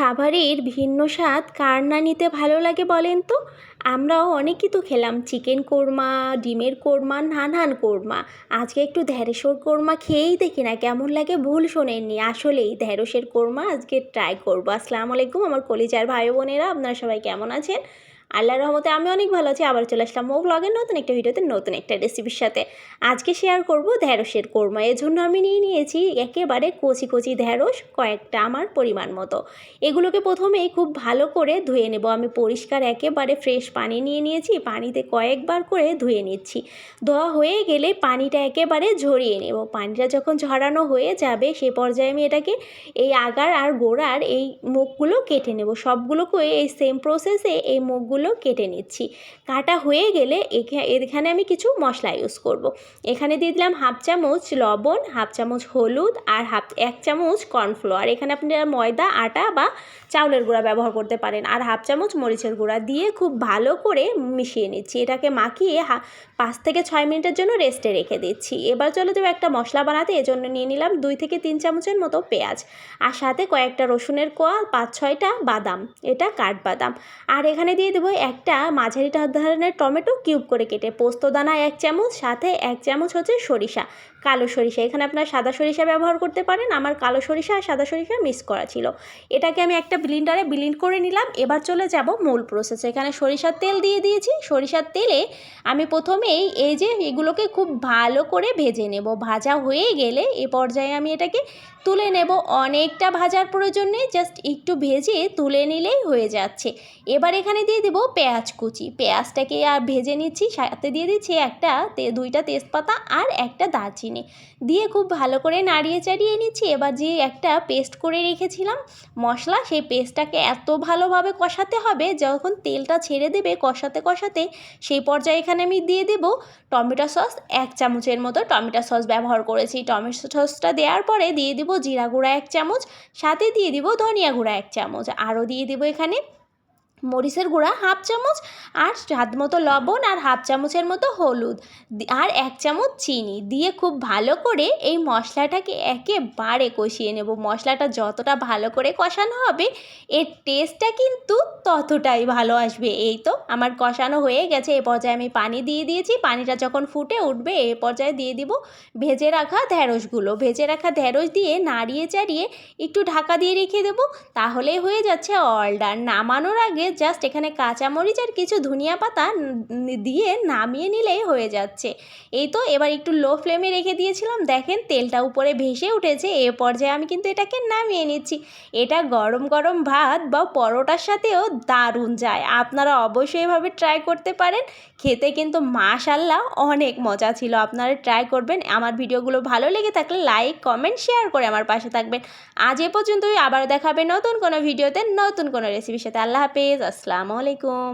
খাবারের ভিন্ন স্বাদ কার না নিতে ভালো লাগে বলেন তো? আমরাও অনেকই তো খেলাম। চিকেন কোরমা, ডিমের কোরমা নানান কোরমা। আজকে একটু ঢ্যাঁড়সের কোরমা খেয়েই দেখি না, কেমন লাগে ভুল শোনেননি। আসলেই ঢ্যাঁড়সের কোরমা আজকে ট্রাই করব। আসসালামু আলাইকুম আমার কলিজার ভাই বোনেরা, আপনারা সবাই কেমন আছেন? আল্লাহর রহমতে আমি অনেক ভালো আছি আবার চলে আসলাম ও ব্লগের নতুন একটা ভিডিওতে, নতুন একটা রেসিপির সাথে। আজকে শেয়ার করব ঢ্যাঁড়সের কোরমা। জন্য আমি নিয়ে নিয়েছি একেবারে কচি কচি ঢ্যাঁড়স কয়েকটা আমার পরিমাণ মতো। এগুলোকে প্রথমেই খুব ভালো করে ধুয়ে নেব। আমি পরিষ্কার একেবারে ফ্রেশ পানি নিয়ে নিয়েছি, পানিতে কয়েকবার করে ধুয়ে নিচ্ছি। ধোয়া হয়ে গেলে পানিটা একেবারে ঝরিয়ে নেব। পানিটা যখন ঝরানো হয়ে যাবে, সে পর্যায়ে আমি এটাকে এই আগার আর গোড়ার এই মুখগুলো কেটে নেব। সবগুলোকে এই সেম প্রসেসে এই মুখগুলো কেটে নিচ্ছি। কাটা হয়ে গেলে এখানে আমি কিছু মশলা ইউজ করব। এখানে দিয়ে দিলাম হাফ চামচ লবণ, হাফ চামচ হলুদ আর হাফ, এক চামচ কর্নফ্লাওয়ার এখানে আপনারা ময়দা, আটা বা চাউলের গুঁড়া ব্যবহার করতে পারেন। আর হাফ চামচ মরিচের গুঁড়া দিয়ে খুব ভালো করে মিশিয়ে নিচ্ছি। এটাকে মাখিয়ে পাঁচ থেকে ছয় মিনিটের জন্য রেস্টে রেখে দিচ্ছি। এবার চলে যাব একটা মশলা বানাতে। এজন্য নিয়ে নিলাম দুই থেকে তিন চামচের মতো পেঁয়াজ আর সাথে কয়েকটা রসুনের কোয়া পাঁচ ছয়টা বাদাম। এটা কাঠবাদাম। আর এখানে দিয়ে দেবো একটা মাঝারি ধরনের টমেটো কিউব করে কেটে পোস্তদানা এক চামচ, সাথে এক চামচ হচ্ছে সরিষা, কালো সরিষা। এখানে আপনার সাদা সরিষা ব্যবহার করতে পারেন। আমার কালো সরিষা আর সাদা সরিষা মিক্স করা ছিল। এটাকে আমি একটা ব্লিন্ডারে ব্লিন্ড করে নিলাম। এবার চলে যাব মূল প্রসেসে এখানে সরিষার তেল দিয়ে দিয়েছি। সরিষার তেলে আমি প্রথমেই এই যে এগুলোকে খুব ভালো করে ভেজে নেব। ভাজা হয়ে গেলে এ পর্যায়ে আমি এটাকে তুলে নেব। অনেকটা ভাজার প্রয়োজন নেই। জাস্ট একটু ভেজে তুলে নিলেই হয়ে যাচ্ছে। এবার এখানে দিয়ে দেবো পেঁয়াজ কুচি। পেঁয়াজটাকে আর ভেজে নিচ্ছি, সাথে দিয়ে দিচ্ছি একটা দুইটা তেজপাতা আর একটা দারচিনি। দিয়ে খুব ভালো করে নাড়িয়ে চাড়িয়ে নিচ্ছি। এবার যে একটা পেস্ট করে রেখেছিলাম মশলা, সেই পেস্টটাকে এত ভালোভাবে কষাতে হবে, যখন তেলটা ছেড়ে দেবে কষাতে কষাতে, সেই পর্যায়ে এখানে আমি দিয়ে দেব টমেটো সস, এক চামচের মতো টমেটো সস ব্যবহার করেছি। টমেটো সসটা দেওয়ার পরে দিয়ে দেবো জিরা গুঁড়া এক চামচ, সাথে দিয়ে দিব ধনিয়া গুঁড়া এক চামচ। আরও দিয়ে দেবো এখানে মরিচের গুঁড়া হাফ চামচ আর স্বাদ মতো লবণ আর হাফ চামচের মতো হলুদ আর এক চামচ চিনি দিয়ে খুব ভালো করে এই মশলাটাকে একেবারে কষিয়ে নেব। মশলাটা যতটা ভালো করে কষানো হবে, এর টেস্টটা কিন্তু ততটাই ভালো আসবে। এই তো আমার কষানো হয়ে গেছে। এ পর্যায়ে আমি পানি দিয়ে দিয়েছি। পানিটা যখন ফুটে উঠবে, এ পর্যায়ে দিয়ে দিব ভেজে রাখা ঢ্যাঁড়সগুলো ভেজে রাখা ঢ্যাঁড়স দিয়ে নাড়িয়ে চাড়িয়ে একটু ঢাকা দিয়ে রেখে দেবো। তাহলেই হয়ে যাচ্ছে অল্ডার নামানোর আগে জাস্ট এখানে কাঁচামরিচ আর কিছু ধনিয়া পাতা দিয়ে নামিয়ে নিলেই হয়ে যাচ্ছে। এই তো, এবার একটু লো ফ্লেমে রেখে দিয়েছিলাম। দেখেন, তেলটা উপরে ভেসে উঠেছে। এ পর্যায়ে আমি কিন্তু এটাকে নামিয়ে নিচ্ছি। এটা গরম গরম ভাত বা পরোটার সাথেও দারুণ যায়। আপনারা অবশ্যই এভাবে ট্রাই করতে পারেন। খেতে কিন্তু মাশাল্লাহ অনেক মজা ছিল। আপনারা ট্রাই করবেন। আমার ভিডিওগুলো ভালো লেগে থাকলে লাইক কমেন্ট শেয়ার করে আমার পাশে থাকবেন। আজ এ পর্যন্তই। আবার দেখাবে নতুন কোনো ভিডিওতে নতুন কোনো রেসিপির সাথে। আল্লাহ আসসালামু আলাইকুম।